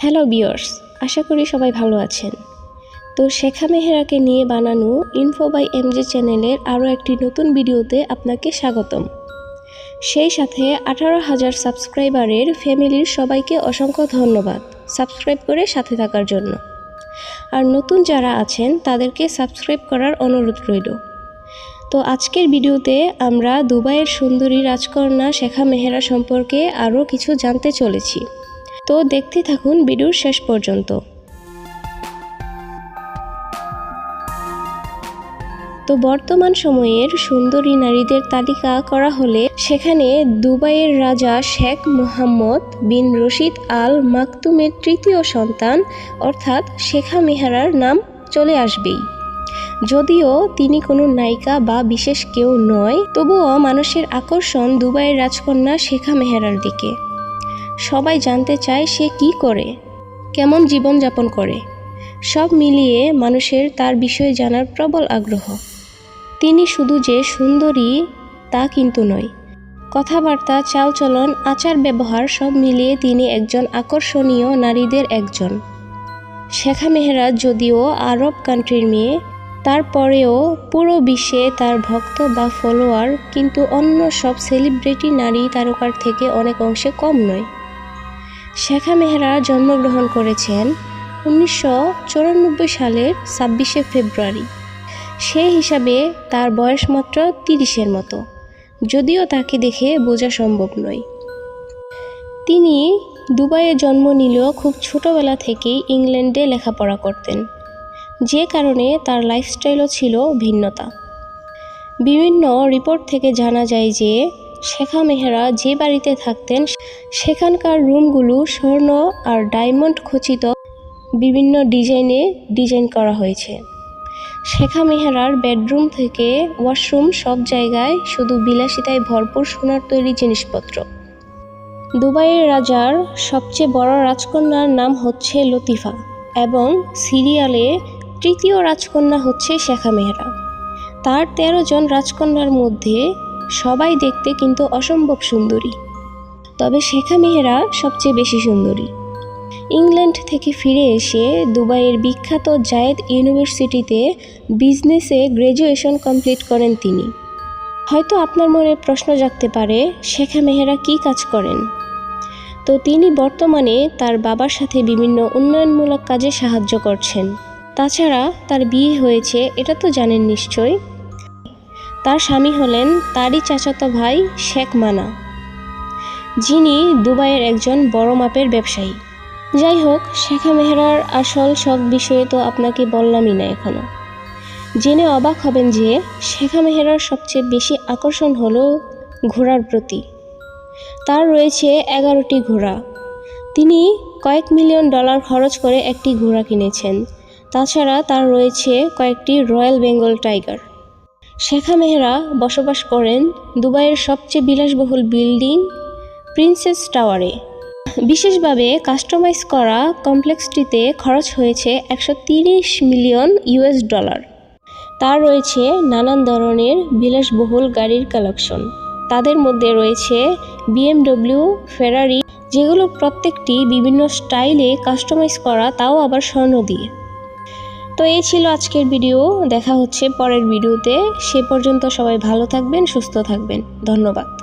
Hello বিয়ার্স আশা করি সবাই ভালো আছেন। তো শেখা মেহেরাকে নিয়ে বানানো ইনফো বাই এমজে চ্যানেলের আরও একটি নতুন ভিডিওতে আপনাকে স্বাগতম। সেই সাথে আঠারো হাজার সাবস্ক্রাইবারের ফ্যামিলির সবাইকে অসংখ্য ধন্যবাদ সাবস্ক্রাইব করে সাথে থাকার জন্য। আর নতুন যারা আছেন, তাদেরকে সাবস্ক্রাইব করার অনুরোধ রইল। তো আজকের ভিডিওতে আমরা দুবাইয়ের সুন্দরী রাজকন্যা শেখা মেহেরা সম্পর্কে আরও কিছু জানতে চলেছি। তো দেখতে থাকুন ভিডিওর শেষ পর্যন্ত। তো বর্তমান সময়ের সুন্দরী নারীদের তালিকা করা হলে সেখানে দুবাইয়ের রাজা শেখ মোহাম্মদ বিন রশিদ আল মাকতুমের তৃতীয় সন্তান অর্থাৎ শেখা মেহারার নাম চলে আসবেই। যদিও তিনি কোনো নায়িকা বা বিশেষ কেউ নয়, তবুও মানুষের আকর্ষণ দুবাইয়ের রাজকন্যা শেখা মেহেরার দিকে। সবাই জানতে চায় সে কি করে, কেমন জীবনযাপন করে। সব মিলিয়ে মানুষের তার বিষয়ে জানার প্রবল আগ্রহ। তিনি শুধু যে সুন্দরী তা কিন্তু নয়, কথাবার্তা, চালচলন, আচার ব্যবহার সব মিলিয়ে তিনি একজন আকর্ষণীয় নারীদের একজন। শেখা মেহরা যদিও আরব কান্ট্রির মেয়ে, তারপরেও পুরো বিশ্বে তার ভক্ত বা ফলোয়ার কিন্তু অন্য সব সেলিব্রিটি নারী তারকার থেকে অনেক অংশে কম নয়। শেখা মেহরা জন্মগ্রহণ করেছেন উনিশশো চুরানব্বই সালের ছাব্বিশে ফেব্রুয়ারি। সেই হিসাবে তার বয়স মাত্র তিরিশের মতো। যদিও তাকে দেখে বোঝা সম্ভব নয়। তিনি দুবাইয়ে জন্ম নিলেও খুব ছোটবেলা থেকেই ইংল্যান্ডে লেখাপড়া করতেন। যে কারণে তার লাইফস্টাইলও ছিল ভিন্নতা। বিভিন্ন রিপোর্ট থেকে জানা যায় যে শেখা মেহরা যে বাড়িতে থাকতেন, সেখানকার রুমগুলো স্বর্ণ আর ডায়মন্ড খচিত বিভিন্ন ডিজাইনে ডিজাইন করা হয়েছে। শেখা মেহরার বেডরুম থেকে ওয়াশরুম সব জায়গায় শুধু বিলাসিতায় ভরপুর সোনার তৈরি জিনিসপত্র। দুবাইয়ের রাজার সবচেয়ে বড় রাজকন্যার নাম হচ্ছে লতিফা এবং সিরিয়ালে তৃতীয় রাজকন্যা হচ্ছে শেখা মেহরা। তার তেরো জন রাজকন্যার মধ্যে সবাই দেখতে কিন্তু অসম্ভব সুন্দরী। তবে শেখা মেহেরা সবচেয়ে বেশি সুন্দরী। ইংল্যান্ড থেকে ফিরে এসে দুবাইয়ের বিখ্যাত জায়েদ ইউনিভার্সিটিতে বিজনেসে গ্র্যাজুয়েশন কমপ্লিট করেন তিনি। হয়তো আপনার মনে প্রশ্ন জাগতে পারে, শেখা মেহেরা কী কাজ করেন? তো তিনি বর্তমানে তার বাবার সাথে বিভিন্ন উন্নয়নমূলক কাজে সাহায্য করছেন। তাছাড়া তার বিয়ে হয়েছে, এটা তো জানেন নিশ্চয় তার স্বামী হলেন তারই চাচাতো ভাই শেখ মানা, যিনি দুবাইয়ের একজন বড় মাপের ব্যবসায়ী। যাই হোক, শেখা মেহরার আসল সব বিষয়ে তো আপনাকে বললামই না এখনও জেনে অবাক হবেন যে শেখা মেহরার সবচেয়ে বেশি আকর্ষণ হলো ঘোড়ার প্রতি। তার রয়েছে এগারোটি ঘোড়া। তিনি কয়েক মিলিয়ন ডলার খরচ করে একটি ঘোড়া কিনেছেন। তাছাড়া তার রয়েছে কয়েকটি রয়্যাল বেঙ্গল টাইগার। শেখা মেহরা বসবাস করেন দুবাইয়ের সবচেয়ে বিলাসবহুল বিল্ডিং প্রিন্সেস টাওয়ারে। বিশেষভাবে কাস্টমাইজ করা কমপ্লেক্সটিতে খরচ হয়েছে একশো মিলিয়ন ইউএস ডলার। তার রয়েছে নানান ধরনের বিলাসবহুল গাড়ির কালেকশন। তাদের মধ্যে রয়েছে বিএমডব্লিউ, ফেরারি, যেগুলো প্রত্যেকটি বিভিন্ন স্টাইলে কাস্টমাইজ করা, তাও আবার স্বর্ণ দিয়ে। তো এই ছিল আজকের ভিডিও। দেখা হচ্ছে পরের ভিডিওতে। সে পর্যন্ত সবাই ভালো থাকবেন, সুস্থ থাকবেন। ধন্যবাদ।